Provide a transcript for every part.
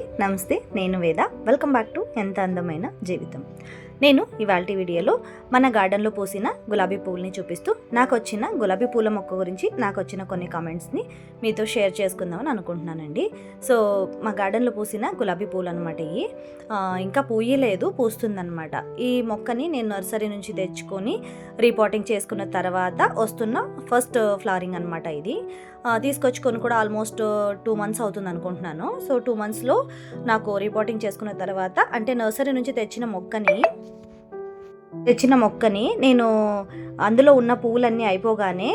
నమస్తే నేను వేద. వెల్కమ్ బ్యాక్ టు ఎంత అందమైన జీవితం. నేను ఇవాళ వీడియోలో మన గార్డెన్లో పూసిన గులాబీ పువ్వుల్ని చూపిస్తూ నాకు వచ్చిన గులాబీ పూల మొక్క గురించి నాకు వచ్చిన కొన్ని కామెంట్స్ని మీతో షేర్ చేసుకుందామని అనుకుంటున్నానండి. సో మా గార్డెన్లో పూసిన గులాబీ పూలు అనమాట ఇవి ఇంకా పూయలేదు పూస్తుందన్నమాట. ఈ మొక్కని నేను నర్సరీ నుంచి తెచ్చుకొని రీపాటింగ్ చేసుకున్న తర్వాత వస్తున్న ఫస్ట్ ఫ్లవరింగ్ అనమాట ఇది. తీసుకొచ్చుకొని కూడా ఆల్మోస్ట్ టూ మంత్స్ అవుతుంది అనుకుంటున్నాను. సో టూ మంత్స్లో నాకు రిపోర్టింగ్ చేసుకున్న తర్వాత అంటే నర్సరీ నుంచి తెచ్చిన మొక్కని తెచ్చిన మొక్కని నేను అందులో ఉన్న పువ్వులన్నీ అయిపోగానే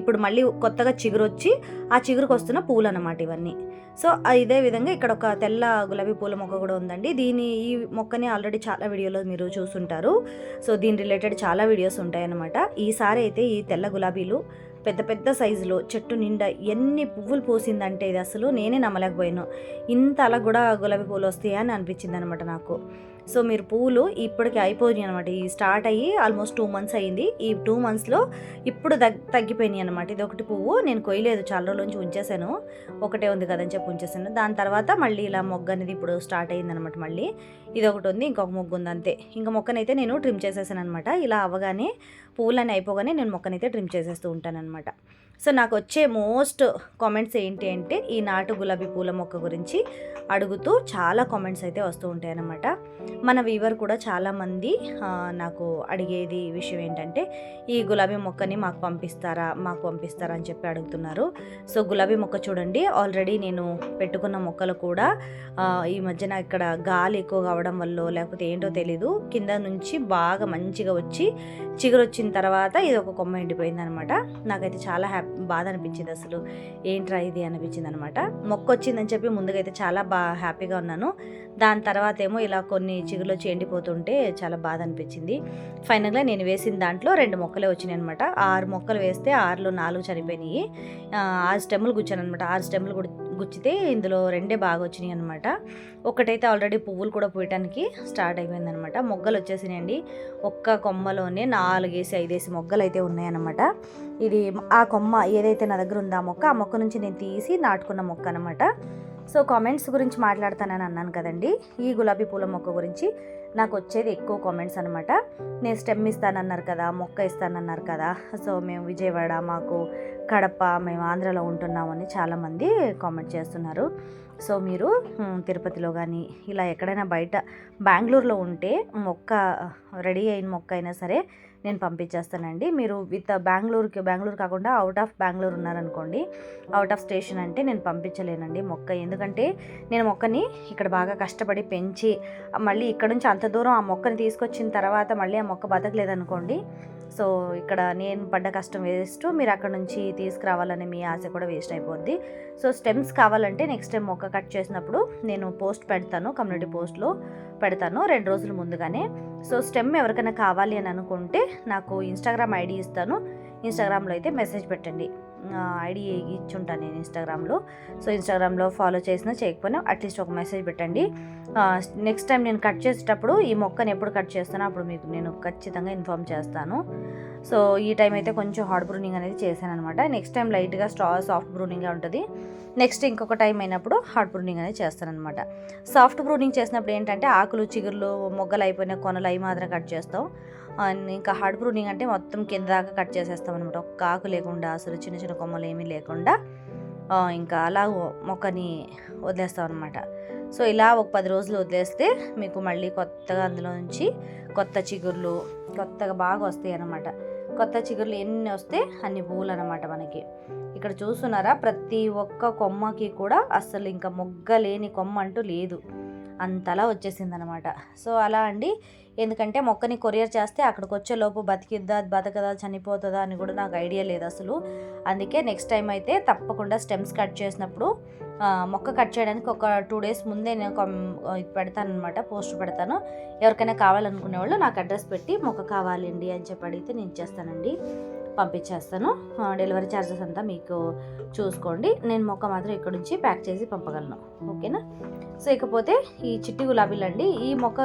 ఇప్పుడు మళ్ళీ కొత్తగా చిగురు వచ్చి ఆ చిగురుకు వస్తున్న పువ్వులు అనమాట ఇవన్నీ. సో ఇదే విధంగా ఇక్కడ ఒక తెల్ల గులాబీ పూల మొక్క కూడా ఉందండి. దీని ఈ మొక్కని ఆల్రెడీ చాలా వీడియోలో మీరు చూసుంటారు. సో దీని రిలేటెడ్ చాలా వీడియోస్ ఉంటాయన్నమాట. ఈసారి అయితే ఈ తెల్ల గులాబీలు పెద్ద పెద్ద సైజులో చెట్టు నిండా ఎన్ని పువ్వులు పూసిందంటే ఇది అసలు నేనే నమ్మలేకపోయాను. ఇంత అలా కూడా గులాబీ పూలు వస్తాయా అని అనిపించింది అనమాట నాకు. సో మీరు పువ్వులు ఇప్పటికి అయిపోయినాయి అనమాట ఈ స్టార్ట్ అయ్యి ఆల్మోస్ట్ టూ మంత్స్ అయింది ఈ టూ మంత్స్లో ఇప్పుడు తగ్ తగ్గిపోయినాయి అనమాట ఇది ఒకటి పువ్వు నేను కొయ్యలేదు చాలా రోజుల నుంచి ఉంచేసాను ఒకటే ఉంది కదని చెప్పి ఉంచేసాను దాని తర్వాత మళ్ళీ ఇలా మొగ్గ అనేది ఇప్పుడు స్టార్ట్ అయింది అనమాట మళ్ళీ. ఇది ఒకటి ఉంది ఇంకొక మొగ్గు ఉంది అంతే. ఇంకా మొక్కనైతే నేను ట్రిమ్ చేసేసాను అనమాట ఇలా అవ్వగానే పువ్వులన్నీ అయిపోగానే నేను మొక్కనైతే ట్రిమ్ చేసేస్తూ ఉంటానన్నమాట సో నాకు వచ్చే మోస్ట్ కామెంట్స్ ఏంటి అంటే ఈ నాటు గులాబీ పూల మొక్క గురించి అడుగుతూ చాలా కామెంట్స్ అయితే వస్తూ ఉంటాయన్నమాట. మన వీవర్ కూడా చాలామంది నాకు అడిగేది విషయం ఏంటంటే ఈ గులాబీ మొక్కని మాకు పంపిస్తారా మాకు పంపిస్తారా అని చెప్పి అడుగుతున్నారు. సో గులాబీ మొక్క చూడండి ఆల్రెడీ నేను పెట్టుకున్న మొక్కలు కూడా ఈ మధ్యన ఇక్కడ గాలి ఎక్కువ కావడం వల్ల లేకపోతే ఏంటో తెలీదు కింద నుంచి బాగా మంచిగా వచ్చి చిగురు వచ్చిన తర్వాత ఇది ఒక కొమ్మ ఎండిపోయింది అనమాట నాకైతే చాలా హ్యాపీ బాధ అనిపించింది అసలు. ఏంట్రా ఇది? అనిపించింది అనమాట మొక్క వచ్చిందని చెప్పి ముందుగా అయితే చాలా బా హ్యాపీగా ఉన్నాను. దాని తర్వాత ఏమో ఇలా కొన్ని చిగులు వచ్చి ఎండిపోతుంటే చాలా బాధ అనిపించింది. ఫైనల్గా నేను వేసిన దాంట్లో రెండు మొక్కలే వచ్చినాయి అనమాట ఆరు మొక్కలు వేస్తే ఆరులో నాలుగు చనిపోయినాయి. ఆరు స్టెమ్లు గుచ్చాను అనమాట ఆరు స్టెమ్లు గుచ్చితే ఇందులో రెండే బాగా వచ్చినాయి అనమాట ఒకటైతే ఆల్రెడీ పువ్వులు కూడా పూయటానికి స్టార్ట్ అయిపోయింది అనమాట మొగ్గలు వచ్చేసినాయండి. ఒక్క కొమ్మలోనే నాలుగేసి ఐదేసి మొగ్గలు అయితే ఉన్నాయన్నమాట. ఇది ఆ కొమ్మ ఏదైతే నా దగ్గర ఉందో ఆ మొక్క ఆ మొక్క నుంచి నేను తీసి నాటుకున్న మొక్క అనమాట సో కామెంట్స్ గురించి మాట్లాడతానని అన్నాను కదండి. ఈ గులాబీ పూల మొక్క గురించి నాకు వచ్చేది ఎక్కువ కామెంట్స్ అనమాట నేను స్టెమ్ ఇస్తానన్నారు కదా మొక్క ఇస్తానన్నారు కదా. సో మేము విజయవాడ మాకు కడప మేము ఆంధ్రాలో ఉంటున్నామని చాలామంది కామెంట్ చేస్తున్నారు. సో మీరు తిరుపతిలో కానీ ఇలా ఎక్కడైనా బయట బెంగళూరులో ఉంటే మొక్క రెడీ అయిన మొక్క అయినా సరే నేను పంపించేస్తానండి. మీరు విత్ బెంగళూరుకి బెంగళూరు కాకుండా అవుట్ ఆఫ్ బెంగళూరు ఉన్నారనుకోండి అవుట్ ఆఫ్ స్టేషన్ అంటే నేను పంపించలేనండి మొక్క. ఎందుకంటే నేను మొక్కని ఇక్కడ బాగా కష్టపడి పెంచి మళ్ళీ ఇక్కడ నుంచి అంత దూరం ఆ మొక్కని తీసుకొచ్చిన తర్వాత మళ్ళీ ఆ మొక్క బతకలేదనుకోండి సో ఇక్కడ నేను పడ్డ కష్టం వేస్ట్ మీరు అక్కడ నుంచి తీసుకురావాలనే మీ ఆశ కూడా వేస్ట్ అయిపోద్ది. సో స్టెమ్స్ కావాలంటే నెక్స్ట్ టైం మొక్క కట్ చేసినప్పుడు నేను పోస్ట్ పెడతాను కమ్యూనిటీ పోస్ట్లో పెడతాను రెండు రోజుల ముందుగానే. సో స్టెమ్ ఎవరికైనా కావాలి అని అనుకుంటే నాకు ఇన్స్టాగ్రామ్ ఐడి ఇస్తాను ఇన్స్టాగ్రామ్లో అయితే మెసేజ్ పెట్టండి. ఐడి ఇచ్చుంటాను నేను ఇన్స్టాగ్రామ్లో. సో ఇన్స్టాగ్రామ్లో ఫాలో చేసినా చేయకపోయినా అట్లీస్ట్ ఒక మెసేజ్ పెట్టండి. నెక్స్ట్ టైం నేను కట్ చేసేటప్పుడు ఈ మొక్కని ఎప్పుడు కట్ చేస్తానో అప్పుడు మీకు నేను ఖచ్చితంగా ఇన్ఫామ్ చేస్తాను. సో ఈ టైం అయితే కొంచెం హార్డ్ బ్రూనింగ్ అనేది చేశాను అనమాట నెక్స్ట్ టైం లైట్గా స్టా సాఫ్ట్ బ్రూనింగ్గా ఉంటుంది. నెక్స్ట్ ఇంకొక టైం అయినప్పుడు హార్డ్ బ్రూనింగ్ అనేది చేస్తానమాట సాఫ్ట్ బ్రూనింగ్ చేసినప్పుడు ఏంటంటే ఆకులు చిగుర్లు మొగ్గలు అయిపోయిన కొనలు అవి మాత్రం కట్ చేస్తాం. ఇంకా హార్డ్ ప్రూనింగ్ అంటే మొత్తం కింద దాకా కట్ చేసేస్తాం అనమాట ఒక్క ఆకు లేకుండా అసలు చిన్న చిన్న కొమ్మలు ఏమీ లేకుండా ఇంకా అలా మొక్కని వదిలేస్తాం అనమాట సో ఇలా ఒక పది రోజులు వదిలేస్తే మీకు మళ్ళీ కొత్తగా అందులో నుంచి కొత్త చిగుర్లు కొత్తగా బాగా వస్తాయి అన్నమాట. కొత్త చిగుర్లు ఎన్ని వస్తే అన్ని పువ్వులు అనమాట మనకి. ఇక్కడ చూస్తున్నారా? ప్రతి ఒక్క కొమ్మకి కూడా అసలు ఇంకా మొగ్గ లేని కొమ్మ అంటూ లేదు. అంతలా వచ్చేసింది అనమాట సో అలా అండి. ఎందుకంటే మొక్కని కొరియర్ చేస్తే అక్కడికి వచ్చే లోపు బతికిద్దా బతకదా చనిపోతుందా అని కూడా నాకు ఐడియా లేదు అసలు. అందుకే నెక్స్ట్ టైం అయితే తప్పకుండా స్టెమ్స్ కట్ చేసినప్పుడు మొక్క కట్ చేయడానికి ఒక టూ డేస్ ముందే నేను పెడతాను అనమాట పోస్ట్ పెడతాను. ఎవరికైనా కావాలనుకునే వాళ్ళు నాకు అడ్రస్ పెట్టి మొక్క కావాలండి అని చెప్పి అడిగితే నేను ఇచ్చేస్తానండి. పంపించేస్తాను. డెలివరీ ఛార్జెస్ అంతా మీకు చూసుకోండి. నేను మొక్క మాత్రం ఇక్కడ నుంచి ప్యాక్ చేసి పంపగలను. ఓకేనా? సో ఇకపోతే ఈ చిట్టి గులాబీలు అండి. ఈ మొక్క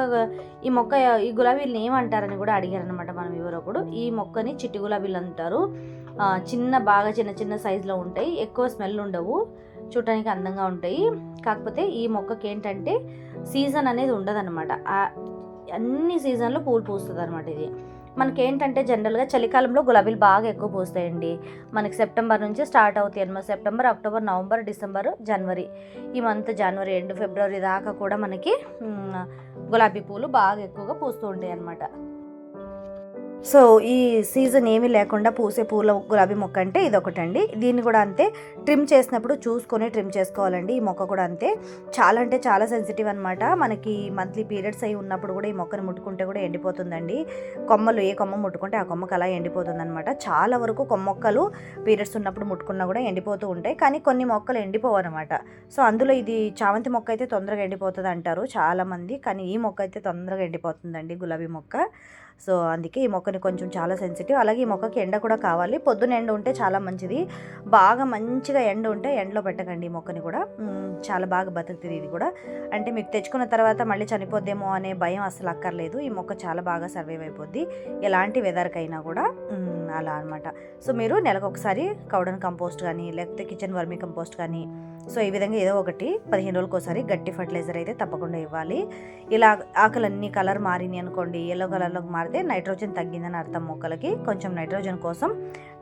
ఈ మొక్క ఈ గులాబీలను ఏమంటారని కూడా అడిగారనమాట మనం మనం ఎవరొకడు ఈ మొక్కని చిట్టి గులాబీలు అంటారు. చిన్న బాగా చిన్న చిన్న సైజులో ఉంటాయి. ఎక్కువ స్మెల్ ఉండవు. చూడటానికి అందంగా ఉంటాయి. కాకపోతే ఈ మొక్కకి ఏంటంటే సీజన్ అనేది ఉండదన్నమాట. అన్ని సీజన్లో పూలు పూస్తుంది అనమాట ఇది. మనకి ఏంటంటే జనరల్గా చలికాలంలో గులాబీలు బాగా ఎక్కువ పూస్తాయండి. మనకి సెప్టెంబర్ నుంచి స్టార్ట్ అవుతాయి అనమాట సెప్టెంబర్ అక్టోబర్ నవంబర్ డిసెంబర్ జనవరి. ఈ మంత్ జనవరి ఎండ్ ఫిబ్రవరి దాకా కూడా మనకి గులాబీ పూలు బాగా ఎక్కువగా పూస్తూ ఉంటాయి అన్నమాట సో ఈ సీజన్ ఏమీ లేకుండా పూసే పూల గులాబీ మొక్క అంటే ఇది ఒకటండి దీన్ని కూడా అంతే ట్రిమ్ చేసినప్పుడు చూసుకొని ట్రిమ్ చేసుకోవాలండి. ఈ మొక్క కూడా అంతే. చాలా అంటే చాలా సెన్సిటివ్ అనమాట మనకి మంత్లీ పీరియడ్స్ అయి ఉన్నప్పుడు కూడా ఈ మొక్కను ముట్టుకుంటే కూడా ఎండిపోతుందండి. కొమ్మలు ఏ కొమ్మ ముట్టుకుంటే ఆ కొమ్మకు అలా ఎండిపోతుంది అనమాట చాలా వరకు కొమ్మొక్కలు పీరియడ్స్ ఉన్నప్పుడు ముట్టుకున్నా కూడా ఎండిపోతూ ఉంటాయి. కానీ కొన్ని మొక్కలు ఎండిపోవు అనమాట సో అందులో ఇది చామంతి మొక్క అయితే తొందరగా ఎండిపోతుంది అంటారు చాలామంది. కానీ ఈ మొక్క అయితే తొందరగా ఎండిపోతుందండి గులాబీ మొక్క. సో అందుకే ఈ మొక్కని కొంచెం చాలా సెన్సిటివ్ అలాగే ఈ మొక్కకి ఎండ కూడా కావాలి. పొద్దున ఎండ ఉంటే చాలా మంచిది. బాగా మంచిగా ఎండ ఉంటే ఎండలో పెట్టకండి ఈ మొక్కని కూడా. చాలా బాగా బతుకుతుంది ఇది కూడా. అంటే మీకు తెచ్చుకున్న తర్వాత మళ్ళీ చనిపోద్దేమో అనే భయం అసలు అక్కర్లేదు. ఈ మొక్క చాలా బాగా సర్వైవ్ అయిపోద్ది. ఎలాంటి వెదర్కైనా కూడా. అలా అనమాట సో మీరు నెలకు ఒకసారి కౌడన్ కంపోస్ట్ కానీ లేకపోతే కిచెన్ వర్మీ కంపోస్ట్ కానీ సో ఈ విధంగా ఏదో ఒకటి పదిహేను రోజులకు ఒకసారి గట్టి ఫర్టిలైజర్ అయితే తప్పకుండా ఇవ్వాలి. ఇలా ఆకులన్నీ కలర్ మారినాయి అనుకోండి ఎల్లో కలర్లోకి మారితే నైట్రోజన్ తగ్గిందని అర్థం మొక్కలకి. కొంచెం నైట్రోజన్ కోసం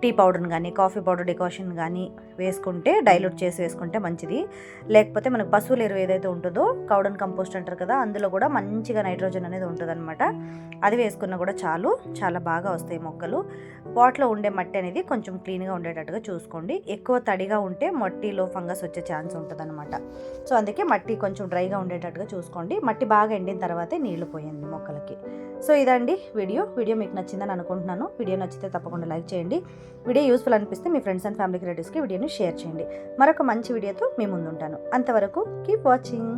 టీ పౌడర్ని కానీ కాఫీ పౌడర్ డికాషన్ కానీ వేసుకుంటే డైల్యూట్ చేసి వేసుకుంటే మంచిది. లేకపోతే మనకు పశువుల ఎరువు ఏదైతే ఉంటుందో కౌడన్ కంపోస్ట్ అంటారు కదా అందులో కూడా మంచిగా నైట్రోజన్ అనేది ఉంటుందన్నమాట. అది వేసుకున్నా కూడా చాలు చాలా బాగా వస్తాయి మొక్కలు. పాట్లో ఉండే మట్టి అనేది కొంచెం క్లీన్గా ఉండేటట్టుగా చూసుకోండి. ఎక్కువ తడిగా ఉంటే మట్టిలో ఫంగస్ వచ్చే ఛాన్స్ ఉంటుందన్నమాట. సో అందుకే మట్టి కొంచెం డ్రైగా ఉండేటట్టుగా చూసుకోండి. మట్టి బాగా ఎండిన తర్వాతే నీళ్ళు పోయింది మొక్కలకి. సో ఇదండి వీడియో. వీడియో మీకు నచ్చిందని అనుకుంటున్నాను. వీడియో నచ్చితే తప్పకుండా లైక్ చేయండి. వీడియో యూస్ఫుల్ అనిపిస్తే మీ ఫ్రెండ్స్ అండ్ ఫ్యామిలీ రిలేటివ్స్కి వీడియోని షేర్ చేయండి. మరొక మంచి వీడియోతో మీ ముందుంటాను. అంతవరకు కీప్ వాచింగ్